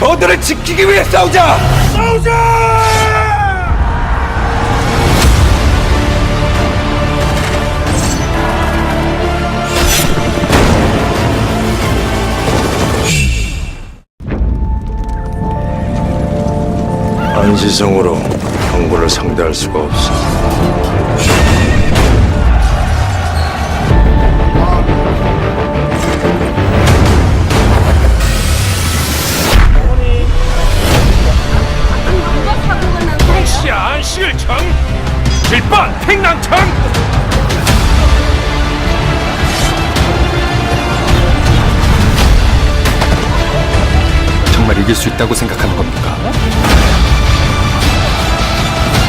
저들을 지키기 위해 싸우자! 싸우자! 안시성으로 형군을 상대할 수가 없어. 실청 질반 팽랑청 정말 이길 수 있다고 생각하는 겁니까?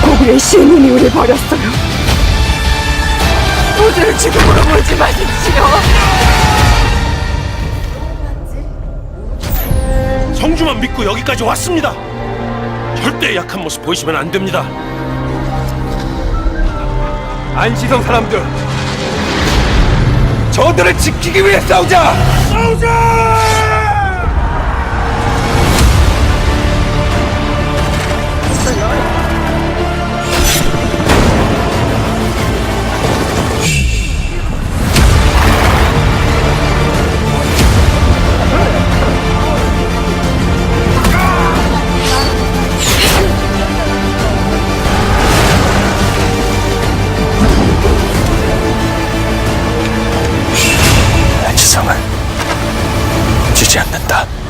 고구려의 신님이 우리 버렸어요. 우주를 죽음으로 몰지 마십시오. 성주만 믿고 여기까지 왔습니다. 절대 약한 모습 보이시면 안 됩니다. 안시성 사람들, 저들을 지키기 위해 싸우자! 싸우자! 않는다.